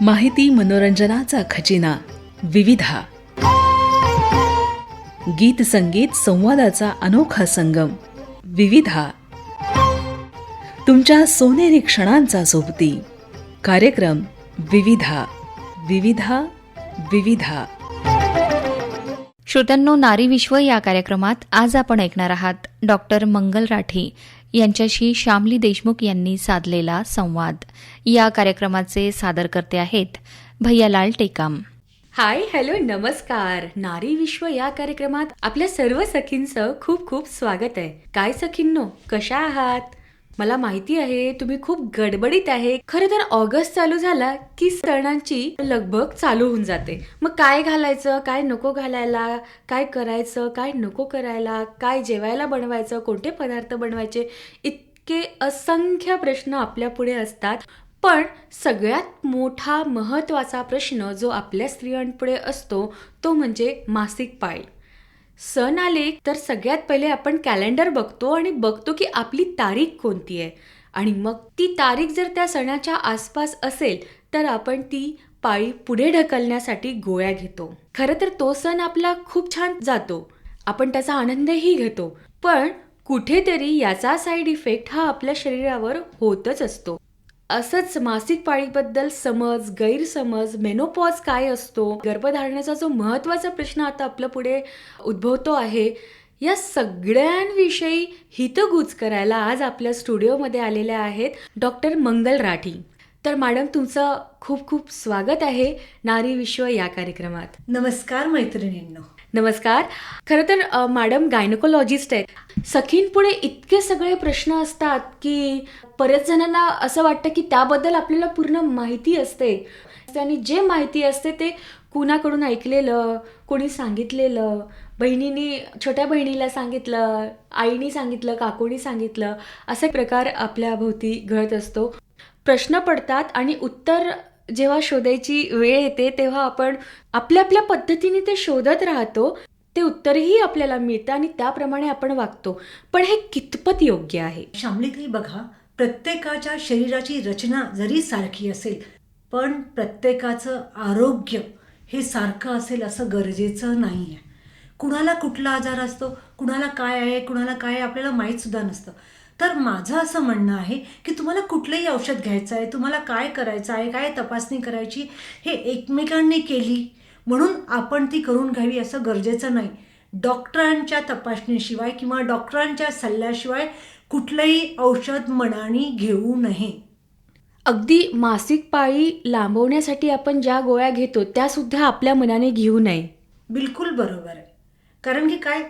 माहिती मनोरंजनाचा खजिना विविधा. गीत संगीत संवादाचा अनोखा संगम विविधा. तुमच्या सोनेरी क्षणांचा सोबती कार्यक्रम विविधा. विविधा विविधा. श्रोत्यांनो नारी विश्व या कार्यक्रमात आज आपण ऐकणार आहात डॉक्टर मंगल राठी यांच्याशी श्यामली देशमुख यांनी साधलेला संवाद. या कार्यक्रमाचे सादरकर्ते आहेत भैयालाल टेकाम. हाय हॅलो नमस्कार. नारी विश्व या कार्यक्रमात आपल्या सर्व सखींचं खूप खूप स्वागत आहे. काय सखींनो कशा आहात? मला माहिती आहे तुम्ही खूप गडबडीत आहे. खरं तर ऑगस्ट चालू झाला की सणांची लगभग चालू होऊन जाते. मग काय घालायचं काय नको घालायला काय करायचं काय नको करायला काय जेवायला बनवायचं कोणते पदार्थ बनवायचे इतके असंख्य प्रश्न आपल्या पुढे असतात. पण सगळ्यात मोठा महत्त्वाचा प्रश्न जो आपल्या स्त्रियांपुढे असतो तो म्हणजे मासिक पाळी. सण आले तर सगळ्यात पहिले आपण कॅलेंडर बघतो आणि बघतो की आपली तारीख कोणती आहे. आणि मग ती तारीख जर त्या सणाच्या आसपास असेल तर आपण ती पाळी पुढे ढकलण्यासाठी गोळ्या घेतो. खरं तर तो सण आपला खूप छान जातो. आपण त्याचा आनंदही घेतो. पण कुठेतरी याचा साईड इफेक्ट हा आपल्या शरीरावर होतच असतो. असंच मासिक पाळीबद्दल समज गैरसमज मेनोपॉज काय असतो गर्भधारणेचा जो महत्त्वाचा प्रश्न आता आपल्या पुढे उद्भवतो आहे या सगळ्यांविषयी हितगुज करायला आज आपल्या स्टुडिओमध्ये आलेल्या आहेत डॉक्टर मंगल राठी. तर मॅडम तुमचं खूप खूप स्वागत आहे नारी विश्व या कार्यक्रमात. नमस्कार मैत्रिणींनो. नमस्कार. खरं तर मॅडम गायनोकोलॉजिस्ट आहेत. सखींपुढे इतके सगळे प्रश्न असतात की बरेच जणांना असं वाटतं की त्याबद्दल आपल्याला पूर्ण माहिती असते. आणि जे माहिती असते ते कुणाकडून ऐकलेलं कोणी सांगितलेलं बहिणीनी छोट्या बहिणीला सांगितलं आईनी सांगितलं काकूनी सांगितलं असे प्रकार आपल्या भोवती घडत असतो. प्रश्न पडतात आणि उत्तर जेव्हा शोधायची वेळ येते तेव्हा आपण आपल्या आपल्या पद्धतीने ते शोधत राहतो ते उत्तरही आपल्याला मिळतं आणि त्याप्रमाणे आपण वागतो. पण हे कितपत योग्य आहे? शामलीतही बघा प्रत्येकाच्या शरीराची रचना जरी सारखी असेल पण प्रत्येकाचं आरोग्य हे सारखं असेल असं गरजेचं नाही आहे कुणाला कुठला आजार असतो कुणाला काय आहे कुणाला काय आहे आपल्याला माहीतसुद्धा नसतं. तर माझं असं म्हणणं आहे की तुम्हाला कुठलंही औषध घ्यायचं आहे तुम्हाला काय करायचं आहे काय तपासणी करायची हे एकमेकांनी केली म्हणून आपण ती करून घ्यावी असं गरजेचं नाही. डॉक्टरांच्या तपासणीशिवाय किंवा डॉक्टरांच्या सल्ल्याशिवाय कुठलंही औषध मनाने घेऊ नये. अगदी मासिक पाळी लांबवण्यासाठी आपण ज्या गोळ्या घेतो त्या सुद्धा आपल्या मनाने घेऊ नये. बिलकुल बरोबर आहे. कारण की काय?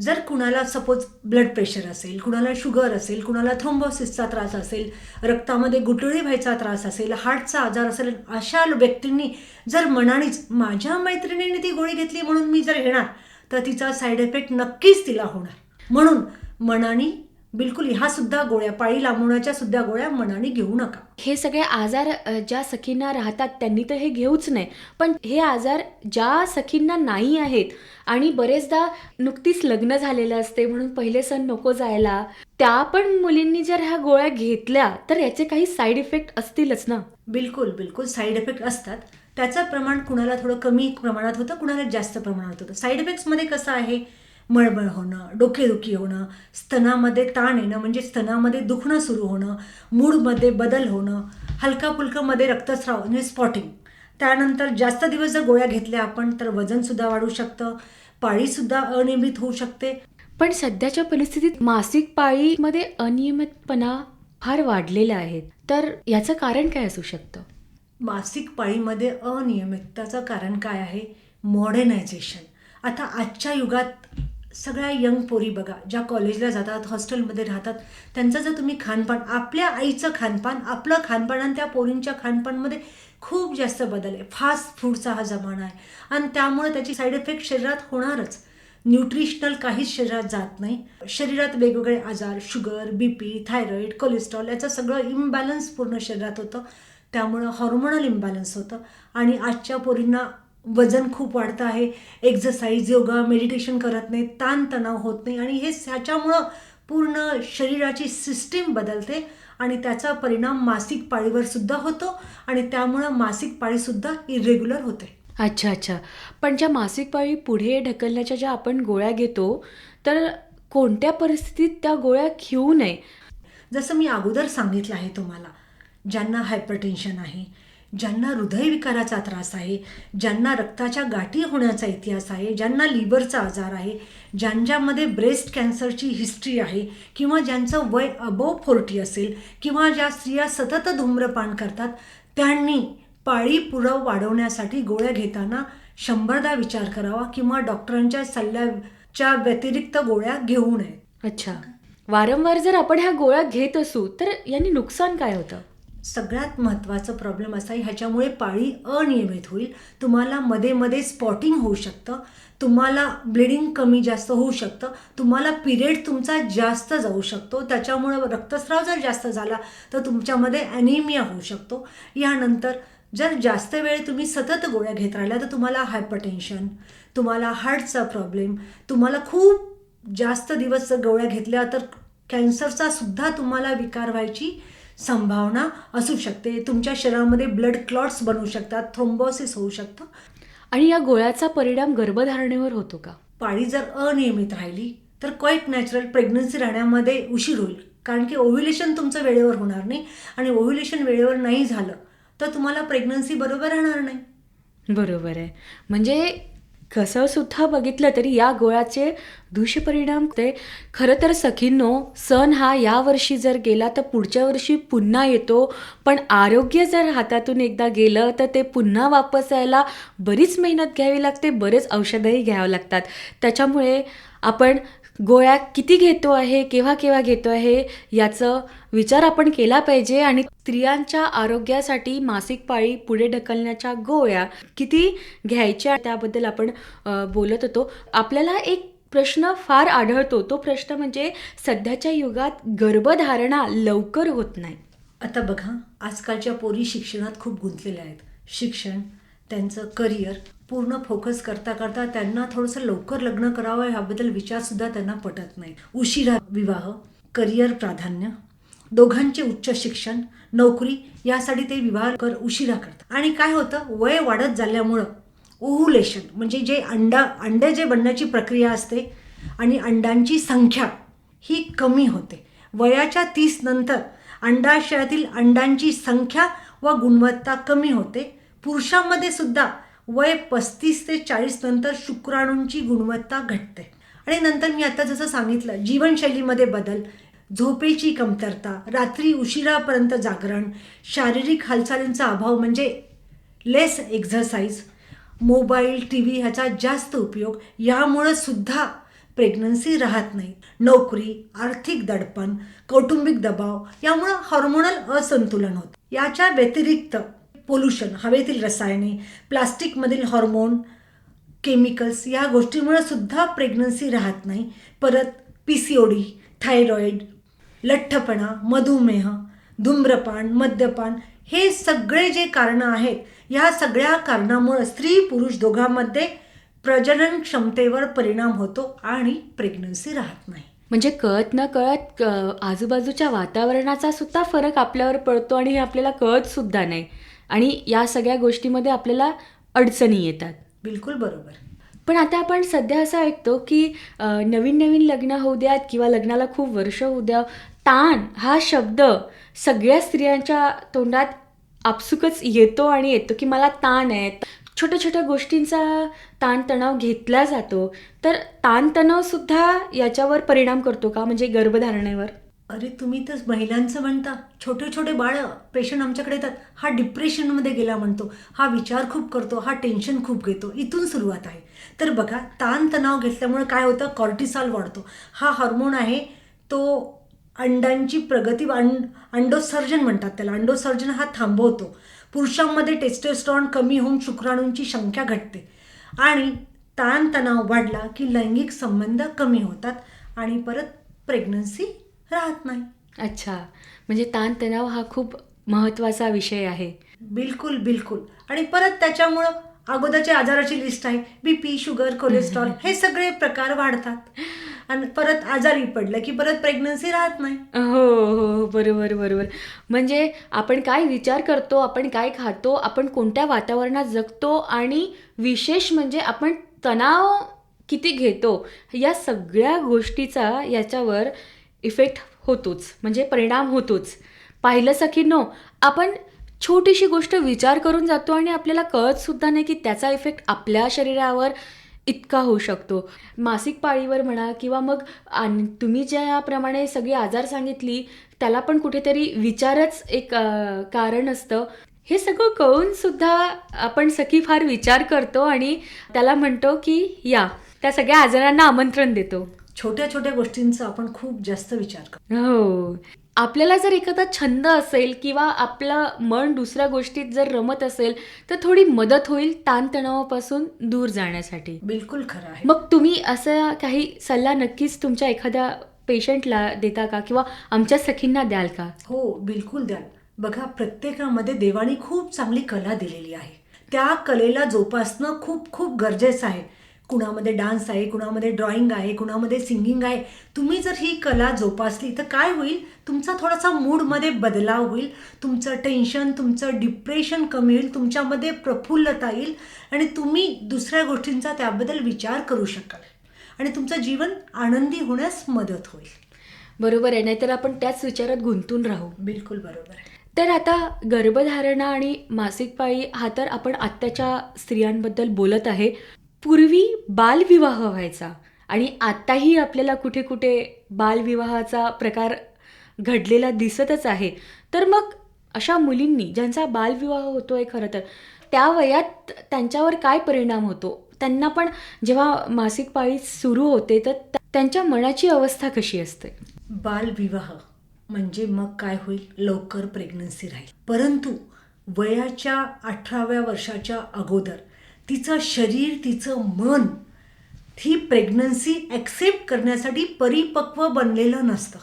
जर कुणाला सपोज ब्लड प्रेशर असेल कुणाला शुगर असेल कुणाला थ्रोम्बोसिसचा त्रास असेल रक्तामध्ये गुटळी व्हायचा त्रास असेल हार्टचा आजार असेल अशा व्यक्तींनी जर मनानेच माझ्या मैत्रिणीने ती गोळी घेतली म्हणून मी जर घेणार तर तिचा साईड इफेक्ट नक्कीच तिला होणार. म्हणून मनाने बिलकुल ह्या सुद्धा गोळ्या पाळी लांबवण्याच्या सुद्धा गोळ्या मनाने घेऊ नका. हे सगळे आजार ज्या सखींना राहतात त्यांनी तर हे घेऊच नाही पण हे आजार ज्या सखींना नाही आहेत आणि बरेचदा नुकतीच लग्न झालेलं असते म्हणून पहिले सण नको जायला त्या पण मुलींनी जर ह्या गोळ्या घेतल्या तर याचे काही साईड इफेक्ट असतीलच ना? बिलकुल बिलकुल साईड इफेक्ट असतात. त्याचं प्रमाण कुणाला थोडं कमी प्रमाणात होतं कुणाला जास्त प्रमाणात होतं. साईड इफेक्ट्समध्ये कसं आहे? मळमळ होणं डोकेदुखी होणं स्तनामध्ये ताण येणं म्हणजे स्तनामध्ये दुखणं सुरू होणं मूडमध्ये बदल होणं हलका फुलकामध्ये रक्तस्राव म्हणजे स्पॉटिंग त्यानंतर जास्त दिवस जर गोळ्या घेतल्या आपण तर वजनसुद्धा वाढू शकतं पाळीसुद्धा अनियमित होऊ शकते. पण सध्याच्या परिस्थितीत मासिक पाळीमध्ये अनियमितपणा फार वाढलेला आहे. तर याचं कारण काय असू शकतं? मासिक पाळीमध्ये अनियमितताचं कारण काय आहे? मॉडर्नायझेशन आता आजच्या युगात सगळ्या यंग पोरी बघा ज्या कॉलेजला जातात हॉस्टेलमध्ये राहतात त्यांचं जर तुम्ही खानपान आपल्या आईचं खानपान आपलं खानपान आणि त्या पोरींच्या खानपानमध्ये खूप जास्त बदल आहे. फास्ट फूडचा हा जमाना आहे. आणि त्यामुळे त्याची साईड इफेक्ट शरीरात होणारच. न्यूट्रिशनल काहीच शरीरात जात नाही. शरीरात वेगवेगळे आजार sugar B P thyroid cholesterol याचं सगळं इम्बॅलन्स पूर्ण शरीरात होतं. त्यामुळं हॉर्मोनल इम्बॅलन्स होतं. आणि आजच्या पोरींना वजन खूप वाढतं आहे. एक्झरसाईज योगा मेडिटेशन करत नाही ताणतणाव होत नाही आणि हे ह्याच्यामुळं पूर्ण शरीराची सिस्टीम बदलते आणि त्याचा परिणाम मासिक पाळीवर सुद्धा होतो आणि त्यामुळं मासिक पाळीसुद्धा इरेग्युलर होते. अच्छा अच्छा. पण ज्या मासिक पाळी पुढे ढकलण्याच्या ज्या आपण गोळ्या घेतो तर कोणत्या परिस्थितीत त्या गोळ्या घेऊ नये? जसं मी अगोदर सांगितलं आहे तुम्हाला ज्यांना हायपरटेन्शन आहे ज्यांना हृदयविकाराचा त्रास आहे ज्यांना रक्ताच्या गाठी होण्याचा इतिहास आहे ज्यांना लिव्हरचा आजार आहे ज्यांच्यामध्ये ब्रेस्ट कॅन्सरची हिस्ट्री आहे किंवा ज्यांचं वय अबोव फोर्टी असेल किंवा ज्या स्त्रिया सतत धूम्रपान करतात त्यांनी पाळी पुरव वाढवण्यासाठी गोळ्या घेताना शंभरदा विचार करावा किंवा डॉक्टरांच्या सल्ल्याच्या व्यतिरिक्त गोळ्या घेऊ नयेत. अच्छा. वारंवार जर आपण ह्या गोळ्या घेत असू तर यांनी नुकसान काय होतं? सगळ्यात महत्त्वाचं प्रॉब्लेम असा आहे ह्याच्यामुळे पाळी अनियमित होईल. तुम्हाला मध्ये मध्ये स्पॉटिंग होऊ शकतं. तुम्हाला ब्लिडिंग कमी जास्त होऊ शकतं. तुम्हाला पिरियड तुमचा जास्त जाऊ शकतो. त्याच्यामुळं रक्तस्राव जर जास्त झाला तर तुमच्यामध्ये ॲनिमिया होऊ शकतो. यानंतर जर जास्त वेळ तुम्ही सतत गोळ्या घेत राहिल्या तर तुम्हाला हायपरटेन्शन तुम्हाला हार्टचा प्रॉब्लेम तुम्हाला खूप जास्त दिवस जर गोळ्या घेतल्या तर कॅन्सरचा सुद्धा तुम्हाला विकार व्हायची संभावना असू शकते. तुमच्या शरीरामध्ये ब्लड क्लॉट्स बनू शकतात थ्रोम्बोसिस होऊ शकतं. आणि या गोळ्याचा परिणाम गर्भधारणेवर होतो का? पाळी जर अनियमित राहिली तर क्वाईट नॅचरल प्रेग्नन्सी राहण्यामध्ये उशीर होईल. कारण की ओव्ह्युलेशन तुमचं वेळेवर होणार नाही. आणि ओव्ह्युलेशन वेळेवर नाही झालं तर तुम्हाला प्रेग्नन्सी बरोबर राहणार नाही. बरोबर आहे. म्हणजे कसंसुद्धा बघितलं तरी या गोळ्याचे दुष्परिणाम ते. खरं तर सखींनो सण हा यावर्षी जर गेला तर पुढच्या वर्षी पुन्हा येतो. पण आरोग्य जर हातातून एकदा गेलं तर ते पुन्हा वापस यायला बरीच मेहनत घ्यावी लागते बरेच औषधंही घ्यावं लागतात. त्याच्यामुळे आपण गोळ्या किती घेतो आहे केव्हा केव्हा घेतो आहे याचं विचार आपण केला पाहिजे आणि स्त्रियांच्या आरोग्यासाठी मासिक पाळी पुढे ढकलण्याच्या गोळ्या किती घ्यायच्या त्याबद्दल आपण बोलत होतो. आपल्याला एक प्रश्न फार आढळतो. तो प्रश्न म्हणजे सध्याच्या युगात गर्भधारणा लवकर होत नाही. आता बघा आजकालच्या पोरी शिक्षणात खूप गुंतलेल्या आहेत. शिक्षण त्यांचं करिअर पूर्ण फोकस करता करता त्यांना थोडंसं लवकर लग्न करावं ह्याबद्दल विचारसुद्धा त्यांना पटत नाही. उशिरा विवाह करिअर प्राधान्य दोघांचे उच्च शिक्षण नोकरी यासाठी ते विवाह कर उशिरा करतात. आणि काय होतं? वय वाढत झाल्यामुळं ओहुलेशन म्हणजे जे अंडा अंडे जे बनण्याची प्रक्रिया असते आणि अंडांची संख्या ही कमी होते. वयाच्या तीस नंतर अंडाशयातील अंडांची संख्या व गुणवत्ता कमी होते. पुरुषांमध्ये सुद्धा वय पस्तीस ते चाळीस नंतर शुक्राणूंची गुणवत्ता घटते. आणि नंतर मी आता जसं सांगितलं जीवनशैलीमध्ये बदल झोपेची कमतरता रात्री उशिरापर्यंत जागरण शारीरिक हालचालींचा अभाव म्हणजे less exercise mobile T V ह्याचा जास्त उपयोग यामुळं सुद्धा प्रेग्नन्सी राहत नाही. नोकरी आर्थिक दडपण कौटुंबिक दबाव यामुळं हॉर्मोनल असंतुलन होतं. याच्या व्यतिरिक्त पोल्युशन हवेतील रसायने प्लास्टिकमधील हॉर्मोन केमिकल्स या गोष्टीमुळे सुद्धा प्रेग्नन्सी राहत नाही. परत P C O D thyroid लठ्ठपणा मधुमेह धूम्रपान मद्यपान हे सगळे जे कारणं आहेत या सगळ्या कारणामुळं स्त्री पुरुष दोघांमध्ये प्रजनन क्षमतेवर परिणाम होतो आणि प्रेग्नन्सी राहत नाही. म्हणजे कळत न कळत आजूबाजूच्या वातावरणाचा सुद्धा फरक आपल्यावर पडतो आणि हे आपल्याला कळत सुद्धा नाही. आणि या सगळ्या गोष्टीमध्ये आपल्याला अडचणी येतात. बिलकुल बरोबर. पण आता आपण सध्या असं ऐकतो की नवीन नवीन लग्न होऊ द्यात किंवा लग्नाला खूप वर्ष होऊ द्या ताण हा शब्द सगळ्या स्त्रियांच्या तोंडात आपसुकच येतो आणि येतो की मला ताण आहे. छोट्या छोट्या गोष्टींचा ताणतणाव घेतला जातो. तर ताणतणावसुद्धा याच्यावर परिणाम करतो का? म्हणजे गर्भधारणेवर? अरे तुम्ही तर महिलांचं म्हणता. छोटे छोटे बाळ पेशंट आमच्याकडे येतात. हा डिप्रेशनमध्ये गेला म्हणतो. हा विचार खूप करतो. हा टेन्शन खूप घेतो. इथून सुरुवात आहे. तर बघा ताणतणाव घेतल्यामुळे काय होतं? कॉर्टिसॉल वाढतो. हा हार्मोन आहे तो अंडांची प्रगती अंड अंडोसर्जन म्हणतात त्याला. अंडोसर्जन हा थांबवतो. पुरुषांमध्ये टेस्टोस्ट्रॉन कमी होऊन शुक्राणूंची संख्या घटते. आणि ताणतणाव वाढला की लैंगिक संबंध कमी होतात आणि परत प्रेग्नन्सी राहत नाही. अच्छा. म्हणजे ताणतणाव हा खूप महत्त्वाचा विषय आहे. बिलकुल बिलकुल. आणि परत त्याच्यामुळं अगोदरच्या आजाराची लिस्ट आहे. बी पी शुगर कोलेस्ट्रॉल हे सगळे प्रकार वाढतात. आणि परत आजारी पडलं की परत प्रेग्नन्सी राहत नाही. हो हो. बरोबर बरोबर. म्हणजे आपण काय विचार करतो आपण काय खातो आपण कोणत्या वातावरणात जगतो आणि विशेष म्हणजे आपण तणाव किती घेतो या सगळ्या गोष्टीचा याच्यावर इफेक्ट होतोच म्हणजे परिणाम होतोच. पाहिलं सखींनो आपण छोटीशी गोष्ट विचार करून जातो आणि आपल्याला कळतसुद्धा नाही की त्याचा इफेक्ट आपल्या शरीरावर इतका होऊ शकतो. मासिक पाळीवर म्हणा किंवा मग आणि तुम्ही ज्याप्रमाणे सगळी आजार सांगितली त्याला पण कुठेतरी विचारच एक कारण असतं. हे सगळं कळून सुद्धा आपण सखी फार विचार करतो आणि त्याला म्हणतो की या त्या सगळ्या आजारांना आमंत्रण देतो. छोट्या छोट्या गोष्टींचा आपण खूप जास्त विचार करतो हो. आपल्याला जर एखादा छंद असेल किंवा आपलं मन दुसऱ्या गोष्टीत जर रमत असेल तर थोडी मदत होईल ताणतणावापासून दूर जाण्यासाठी. बिलकुल खरं आहे. मग तुम्ही असा काही सल्ला नक्कीच तुमच्या एखाद्या पेशंटला देता का किंवा आमच्या सखींना द्याल का? हो बिलकुल द्याल. बघा प्रत्येकामध्ये देवाने खूप चांगली कला दिलेली आहे. त्या कलेला जोपासणं खूप खूप गरजेचं आहे. कुणामध्ये डान्स आहे कुणामध्ये ड्रॉइंग आहे कुणामध्ये सिंगिंग आहे तुम्ही जर ही कला जोपासली तर काय होईल? तुमचा थोडासा मूडमध्ये बदलाव होईल तुमचं टेन्शन तुमचं डिप्रेशन कमी होईल तुमच्यामध्ये प्रफुल्लता येईल आणि तुम्ही दुसऱ्या गोष्टींचा त्याबद्दल विचार करू शकाल. आणि तुमचं जीवन आनंदी होण्यास मदत होईल. बरोबर आहे नाहीतर आपण त्याच विचारात गुंतून राहू. बिलकुल बरोबर आहे. तर आता गर्भधारणा आणि मासिक पाळी हा तर आपण आत्ताच्या स्त्रियांबद्दल बोलत आहे. पूर्वी बालविवाह व्हायचा आणि आत्ताही आपल्याला कुठे कुठे बालविवाहाचा प्रकार घडलेला दिसतच आहे. तर मग अशा मुलींनी ज्यांचा बालविवाह होतो आहे खरं तर त्या वयात त्यांच्यावर काय परिणाम होतो? त्यांना पण जेव्हा मासिक पाळी सुरू होते तर त्यांच्या मनाची अवस्था कशी असते? बालविवाह म्हणजे मग काय होईल? लवकर प्रेग्नन्सी राहील. परंतु वयाच्या अठराव्या वर्षाच्या अगोदर तिचं शरीर तिचं मन ही प्रेग्नन्सी ॲक्सेप्ट करण्यासाठी परिपक्व बनलेलं नसतं.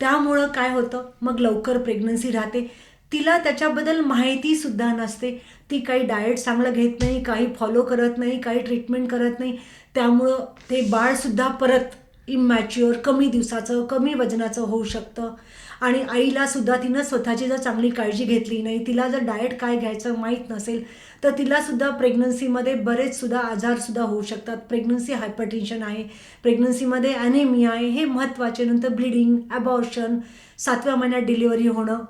त्यामुळं काय होतं? मग लवकर प्रेग्नन्सी राहते. तिला त्याच्याबद्दल माहितीसुद्धा नसते. ती काही डाएट चांगलं घेत नाही काही फॉलो करत नाही काही ट्रीटमेंट करत नाही. त्यामुळं ते बाळसुद्धा परत इमॅच्युअर कमी दिवसाचं कमी वजनाचं होऊ शकतं. आणि आईला सुद्धा तिनं स्वतःची जर चांगली काळजी घेतली नाही तिला जर डाएट काय घ्यायचं माहीत नसेल तर तिलासुद्धा प्रेग्नन्सीमध्ये बरेच सुद्धा आजारसुद्धा होऊ शकतात. प्रेग्नन्सी हायपरटेन्शन आहे प्रेग्नन्सीमध्ये ॲनेमिया आहे हे महत्त्वाचे. नंतर ब्लिडिंग ॲबॉर्शन सातव्या महिन्यात डिलिव्हरी होणं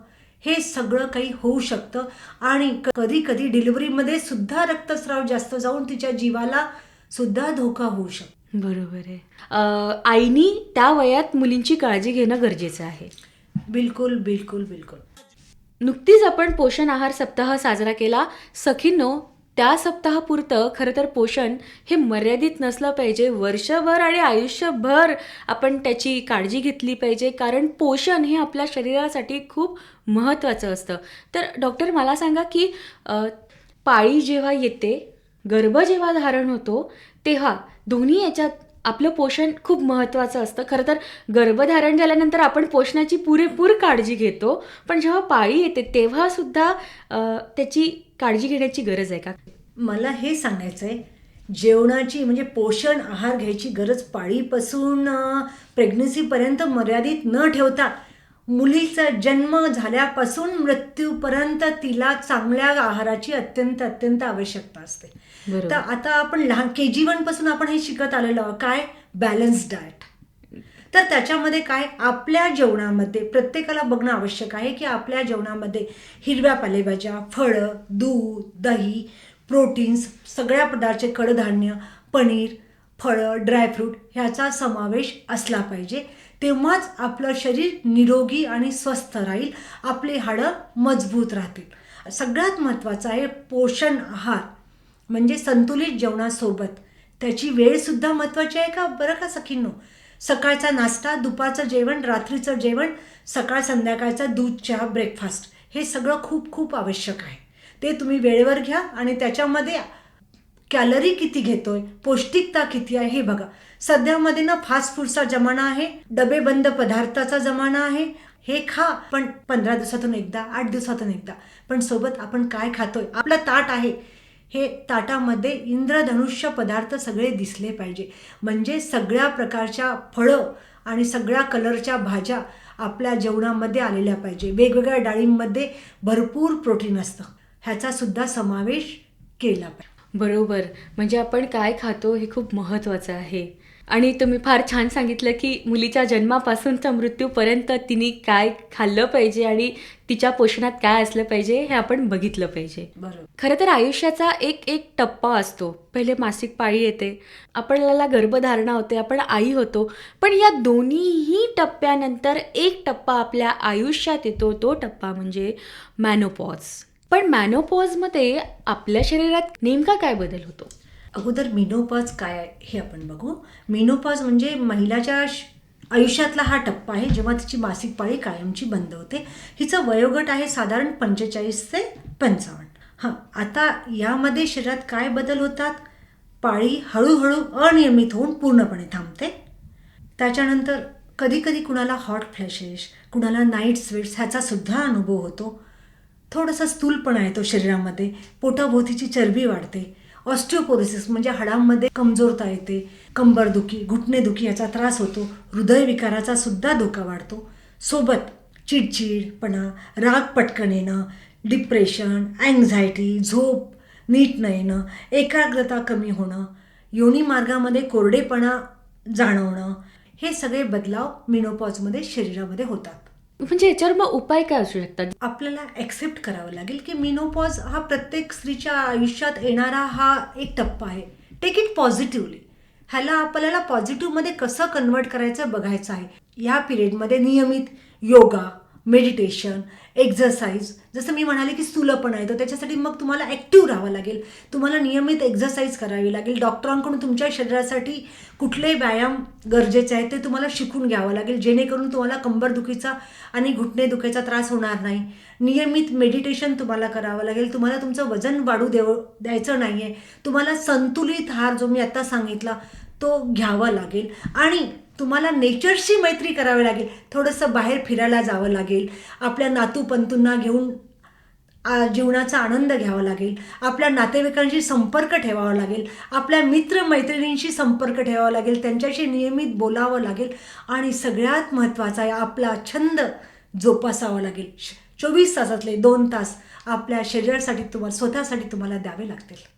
हे सगळं काही होऊ शकतं. आणि कधी कधी डिलिव्हरीमध्ये सुद्धा रक्तस्राव जास्त जाऊन तिच्या जीवाला सुद्धा धोका होऊ शकतो. बरोबर आहे. आईनी त्या वयात मुलींची काळजी घेणं गरजेचं आहे. बिलकुल बिलकुल बिलकुल. नुकतीच आपण पोषण आहार सप्ताह साजरा केला. सखींनो त्या सप्ताहापुरतं खरं तर पोषण हे मर्यादित नसलं पाहिजे. वर्षभर आणि आयुष्यभर आपण त्याची काळजी घेतली पाहिजे. कारण पोषण हे आपल्या शरीरासाठी खूप महत्त्वाचं असतं. तर डॉक्टर मला सांगा की पाळी जेव्हा येते गर्भ जेव्हा धारण होतो तेव्हा दोन्ही याच्यात आपलं पोषण खूप महत्त्वाचं असतं. खरं तर गर्भधारण झाल्यानंतर आपण पोषणाची पुरेपूर काळजी घेतो. पण जेव्हा पाळी येते तेव्हासुद्धा त्याची काळजी घेण्याची गरज आहे का? मला हे सांगायचं आहे जेवणाची म्हणजे पोषण आहार घ्यायची गरज पाळीपासून प्रेग्नन्सीपर्यंत मर्यादित न ठेवता मुलीचा जन्म झाल्यापासून मृत्यूपर्यंत तिला चांगल्या आहाराची अत्यंत अत्यंत आवश्यकता असते. तर आता आपण लहान के जी वनपासून आपण हे शिकत आलेलो आहोत. काय? बॅलन्स डाएट तर त्याच्यामध्ये काय? आपल्या जेवणामध्ये प्रत्येकाला बघणं आवश्यक आहे की आपल्या जेवणामध्ये हिरव्या पालेभाज्या फळं दूध दही प्रोटीन्स सगळ्या प्रकारचे कडधान्य पनीर फळं ड्रायफ्रूट ह्याचा समावेश असला पाहिजे. तेव्हाच आपलं शरीर निरोगी आणि स्वस्थ राहील आपली हाडं मजबूत राहतील. सगळ्यात महत्त्वाचं आहे पोषण आहार म्हणजे संतुलित जेवणासोबत. त्याची वेळसुद्धा महत्त्वाची आहे का? बरं का सखींनो? सकाळचा नाश्ता दुपारचं जेवण रात्रीचं जेवण सकाळ संध्याकाळचा दूध चहा ब्रेकफास्ट हे सगळं खूप खूप आवश्यक आहे. ते तुम्ही वेळेवर घ्या आणि त्याच्यामध्ये कॅलरी किती घेतोय पौष्टिकता किती आहे हे बघा. सध्यामध्ये ना फास्ट फूडचा जमाना आहे डबेबंद पदार्थाचा जमाना आहे. हे खा पण पंधरा दिवसातून एकदा आठ दिवसातून एकदा. पण सोबत आपण काय खातोय? आपलं ताट आहे. हे ताटामध्ये इंद्रधनुष्य पदार्थ सगळे दिसले पाहिजे. म्हणजे सगळ्या प्रकारच्या फळं आणि सगळ्या कलरच्या भाज्या आपल्या जेवणामध्ये आलेल्या पाहिजे. वेगवेगळ्या डाळींमध्ये भरपूर प्रोटीन असतं. ह्याचा सुद्धा समावेश केला पाहिजे. बरोबर. म्हणजे आपण काय खातो हे खूप महत्त्वाचं आहे. आणि तुम्ही फार छान सांगितलं की मुलीच्या जन्मापासूनचा मृत्यूपर्यंत तिने काय खाल्लं पाहिजे आणि तिच्या पोषणात काय असलं पाहिजे हे आपण बघितलं पाहिजे. बरोबर. खरं तर आयुष्याचा एक एक टप्पा असतो. पहिले मासिक पाळी येते. आपल्याला गर्भधारणा होते आपण आई होतो. पण या दोन्हीही टप्प्यानंतर एक टप्पा आपल्या आयुष्यात येतो तो टप्पा म्हणजे मॅनोपॉज पण मॅनोपॉजमध्ये आपल्या शरीरात नेमका काय बदल होतो? अगोदर मिनोपॉज काय आहे हे आपण बघू. मिनोपॉज म्हणजे महिलाच्या आयुष्यातला हा टप्पा आहे जेव्हा तिची मासिक पाळी कायमची बंद होते. हिचं वयोगट आहे साधारण पंचेचाळीस ते पंचावन्न. हां आता यामध्ये शरीरात काय बदल होतात? पाळी हळूहळू अनियमित होऊन पूर्णपणे थांबते. त्याच्यानंतर कधी कधी कुणाला हॉट फ्लॅशेस कुणाला नाईट स्वेट्स ह्याचा सुद्धा अनुभव होतो. थोडासा स्थूलपणा येतो शरीरामध्ये. पोटाभोवतीची चरबी वाढते. ऑस्टिओपोरोसिस म्हणजे हाडांमध्ये कमजोरता येते. कंबरदुखी घुटणेदुखी याचा त्रास होतो. हृदयविकाराचा सुद्धा धोका वाढतो. सोबत चिडचिडपणा राग पटकन येणं डिप्रेशन अँझायटी झोप नीट न येणं एकाग्रता कमी होणं योनी मार्गामध्ये कोरडेपणा जाणवणं हे सगळे बदलाव मिनोपॉजमध्ये शरीरामध्ये होतात. म्हणजे याच्यावर मग उपाय काय असू शकतात? आपल्याला ॲक्सेप्ट करावं लागेल की मिनोपॉज हा प्रत्येक स्त्रीच्या आयुष्यात येणारा हा एक टप्पा आहे. टेक इट पॉझिटिव्हली ह्याला आपल्याला पॉझिटिव्हमध्ये कसं कन्वर्ट करायचं बघायचं आहे. या पिरियडमध्ये नियमित योगा मेडिटेशन एक्झरसाइज जसं मी म्हणाले की सुलभ आहे तर त्याच्यासाठी मग तुम्हाला ॲक्टिव्ह राहावं लागेल. तुम्हाला नियमित एक्झरसाइज करावी लागेल. डॉक्टरांकडून तुमच्या शरीरासाठी कुठले व्यायाम गरजेचे आहेत ते तुम्हाला शिकून घ्यावं लागेल. जेणेकरून तुम्हाला कंबरदुखीचा आणि घुटणे दुखायचा त्रास होणार नाही. नियमित मेडिटेशन तुम्हाला करावं लागेल. तुम्हाला तुमचं वजन वाढू देव द्यायचं नाही आहे तुम्हाला संतुलित आहार जो मी आत्ता सांगितला तो घ्यावा लागेल. आणि तुम्हाला नेचरशी मैत्री करावी लागेल. थोडंसं बाहेर फिरायला जावं लागेल. आपल्या नातूपंतूंना घेऊन आ, जीवनाचा आनंद घ्यावा लागेल. आपल्या नातेवाईकांशी संपर्क ठेवावा लागेल. आपल्या मित्रमैत्रिणींशी संपर्क ठेवावा लागेल. त्यांच्याशी नियमित बोलावं लागेल. आणि सगळ्यात महत्त्वाचा आहे आपला छंद जोपासावा लागेल. चोवीस तासातले दोन तास आपल्या शरीरासाठी तुम्हाला स्वतःसाठी तुम्हाला द्यावे लागतील.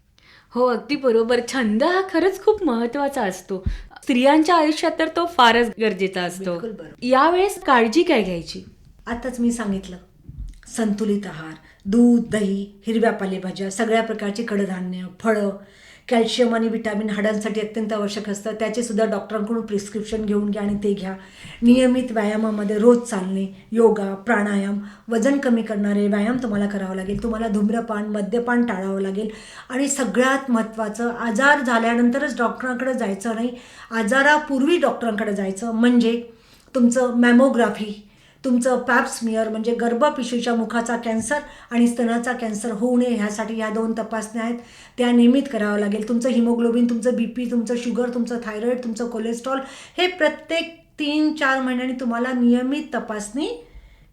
हो अगदी बरोबर. छंद हा खरंच खूप महत्त्वाचा असतो. स्त्रियांच्या आयुष्यात तर तो फारच गरजेचा असतो. बिलकुल बरोबर. यावेळेस काळजी काय घ्यायची? आताच मी सांगितलं. संतुलित आहार दूध दही हिरव्या पालेभाज्या सगळ्या प्रकारची कडधान्य फळं कॅल्शियम आणि विटॅमिन हाडांसाठी अत्यंत आवश्यक असतं. त्याचेसुद्धा डॉक्टरांकडून प्रिस्क्रिप्शन घेऊन घ्या आणि ते घ्या. नियमित व्यायामामध्ये रोज चालणे योगा प्राणायाम वजन कमी करणारे व्यायाम तुम्हाला करावं लागेल. तुम्हाला धूम्रपान मद्यपान टाळावं लागेल. आणि सगळ्यात महत्त्वाचं आजार झाल्यानंतरच डॉक्टरांकडे जायचं नाही. आजारापूर्वी डॉक्टरांकडे जायचं म्हणजे तुमचं मॅमोग्राफी. तुमचं पॅप्समियर म्हणजे गर्भपिशवीच्या मुखाचा कॅन्सर आणि स्तनाचा कॅन्सर होऊ नये ह्यासाठी ह्या दोन तपासण्या आहेत. त्या नियमित करावं लागेल. तुमचं हिमोग्लोबिन तुमचं बी पी तुमचं शुगर तुमचं थायरॉईड तुमचं कोलेस्ट्रॉल हे प्रत्येक तीन चार महिन्यांनी तुम्हाला नियमित तपासणी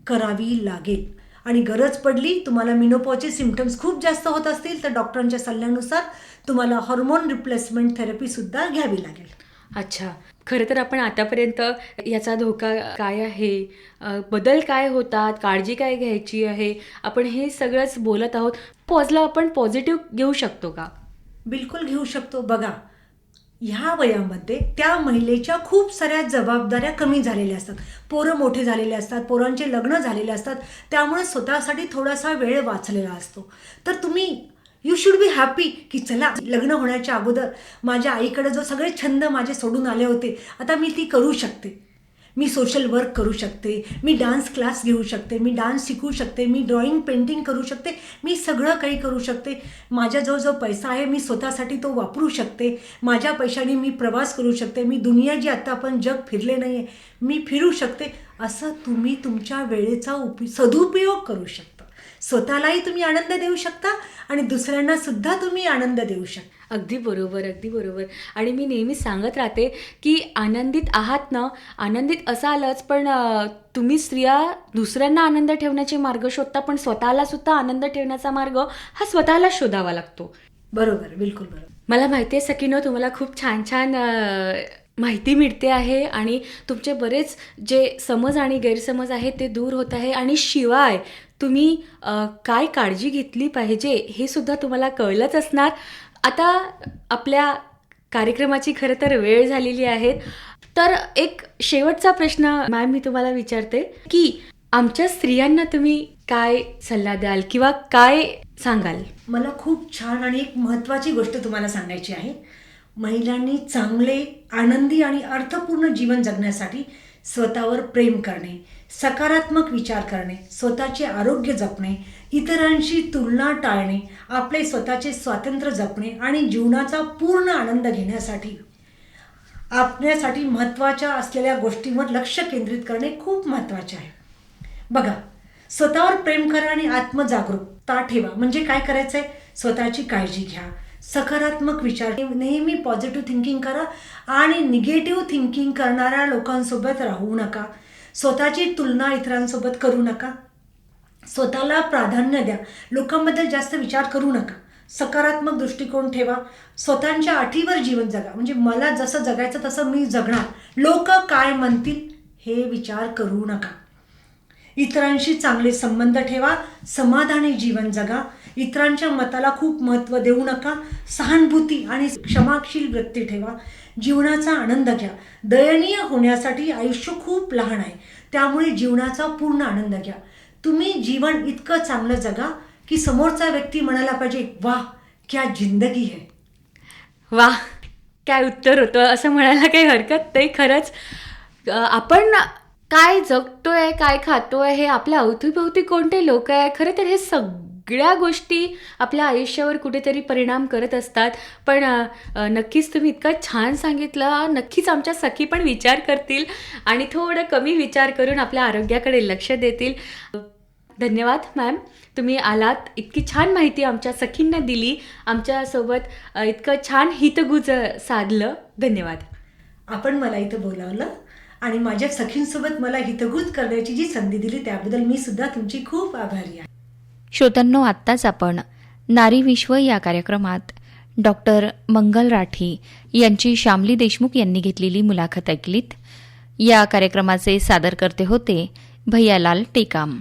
करावी लागेल. आणि गरज पडली तुम्हाला मिनोपॉचे सिमटम्स खूप जास्त होत असतील तर डॉक्टरांच्या सल्ल्यानुसार तुम्हाला हॉर्मोन रिप्लेसमेंट थेरपीसुद्धा घ्यावी लागेल. अच्छा. खरं तर आपण आतापर्यंत याचा धोका काय आहे? अ, बदल काय होतात? काळजी काय घ्यायची आहे? आपण हे सगळंच बोलत आहोत. पॉजला आपण पॉझिटिव्ह घेऊ शकतो का? बिलकुल घेऊ शकतो. बघा ह्या वयामध्ये त्या महिलेच्या खूप साऱ्या जबाबदाऱ्या कमी झालेल्या असतात. पोरं मोठे झालेले असतात पोरांचे लग्न झालेले असतात. त्यामुळे स्वतःसाठी थोडासा वेळ वाचलेला असतो. तर तुम्ही यू शुड बी हॅपी की चला लग्न होण्याच्या अगोदर माझ्या आईकडे जो सगळे छंद माझे सोडून आले होते आता मी ती करू शकते. मी सोशल वर्क करू शकते मी डान्स क्लास घेऊ शकते मी डान्स शिकू शकते मी ड्रॉइंग पेंटिंग करू शकते मी सगळं काही करू शकते. माझ्याजवळ जो पैसा आहे मी स्वतःसाठी तो वापरू शकते. माझ्या पैशाने मी प्रवास करू शकते. मी दुनिया जी आत्ता आपण जग फिरले नाही आहे मी फिरू शकते. असं तुम्ही तुमच्या वेळेचा उपयोग सदुपयोग करू शकता. स्वतःलाही तुम्ही आनंद देऊ शकता आणि दुसऱ्यांना सुद्धा तुम्ही आनंद देऊ शकता. अगदी बरोबर अगदी बरोबर. आणि मी नेहमी सांगत राहते की आनंदित आहात ना आनंदित असालच पण तुम्ही स्त्रिया दुसऱ्यांना आनंद ठेवण्याचे मार्ग शोधता पण स्वतःला सुद्धा आनंद ठेवण्याचा मार्ग हा स्वतःला शोधावा लागतो. बरोबर बिलकुल बरोबर. मला माहिती आहे सकिनो तुम्हाला खूप छान छान माहिती मिळते आहे आणि तुमचे बरेच जे समज आणि गैरसमज आहेत ते दूर होत आहे आणि शिवाय तुम्ही काय काळजी घेतली पाहिजे हे सुद्धा तुम्हाला कळलंच असणार. आता आपल्या कार्यक्रमाची खरं तर वेळ झालेली आहे. तर एक शेवटचा प्रश्न मॅम मी तुम्हाला विचारते की आमच्या स्त्रियांना तुम्ही काय सल्ला द्याल किंवा काय सांगाल? मला खूप छान आणि एक महत्त्वाची गोष्ट तुम्हाला सांगायची आहे. महिलांनी चांगले आनंदी आणि अर्थपूर्ण जीवन जगण्यासाठी स्वतःवर प्रेम करणे सकारात्मक विचार करणे स्वतःचे आरोग्य जपणे इतरांशी तुलना टाळणे आपले स्वतःचे स्वातंत्र्य जपणे आणि जीवनाचा पूर्ण आनंद घेण्यासाठी. आपल्यासाठी महत्त्वाच्या असलेल्या गोष्टींवर लक्ष केंद्रित करणे खूप महत्त्वाचे आहे. बघा स्वतःवर प्रेम करा आणि आत्मजागरूकता ठेवा. म्हणजे काय करायचं आहे स्वतःची काळजी घ्या. सकारात्मक विचार. नेहमी पॉझिटिव्ह थिंकिंग करा आणि निगेटिव्ह थिंकिंग करणाऱ्या लोकांसोबत राहू नका. स्वतःची तुलना इतरांसोबत करू नका. स्वतःला प्राधान्य द्या. लोकांबद्दल जास्त विचार करू नका. सकारात्मक दृष्टिकोन ठेवा. स्वतःच्या अटीवर जीवन जगा. म्हणजे मला जसं जगायचं तसं मी जगणार. लोक काय म्हणतील हे विचार करू नका. इतरांशी चांगले संबंध ठेवा. समाधानी जीवन जगा. इतरांच्या मताला खूप महत्त्व देऊ नका. सहानुभूती आणि क्षमाशील वृत्ती ठेवा. जीवनाचा आनंद घ्या. दयनीय होण्यासाठी आयुष्य खूप लहान आहे. त्यामुळे जीवनाचा पूर्ण आनंद घ्या. तुम्ही जीवन इतकं चांगलं जगा की समोरचा व्यक्ती म्हणायला पाहिजे वाह क्या जिंदगी है. वा काय उत्तर होतं? असं म्हणायला काही हरकत नाही खरंच. आपण काय जगतोय काय खातोय हे आपल्या अवतीभोवती कोणते लोक आहे? खरं तर हे सगळ्या गोष्टी आपल्या आयुष्यावर कुठेतरी परिणाम करत असतात. पण नक्कीच तुम्ही इतकं छान सांगितलं. नक्कीच आमच्या सखी पण विचार करतील आणि थोडं कमी विचार करून आपल्या आरोग्याकडे लक्ष देतील. धन्यवाद मॅम. तुम्ही आलात. इतकी छान माहिती आमच्या सखींना दिली. आमच्यासोबत इतकं छान हितगुज साधलं. धन्यवाद. आपण मला इथं बोलावलं आणि माझ्या सखींसोबत मला हितगुज करण्याची जी संधी दिली त्याबद्दल मी सुद्धा तुमची खूप आभारी आहे. श्रोत्यांनो आत्ताच आपण नारी विश्व या कार्यक्रमात डॉक्टर मंगल राठी यांची श्यामली देशमुख यांनी घेतलेली मुलाखत ऐकलीत. या कार्यक्रमाचे सादरकर्ते होते भैयालाल टेकाम.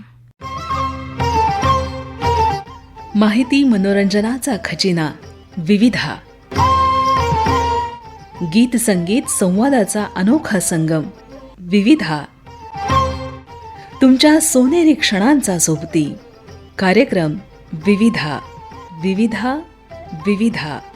माहिती मनोरंजनाचा खजिना विविधा. गीत संगीत संवादाचा अनोखा संगम विविधा. तुमच्या सोनेरी क्षणांचा सोबती. कार्यक्रम विविधा विविधा विविधा.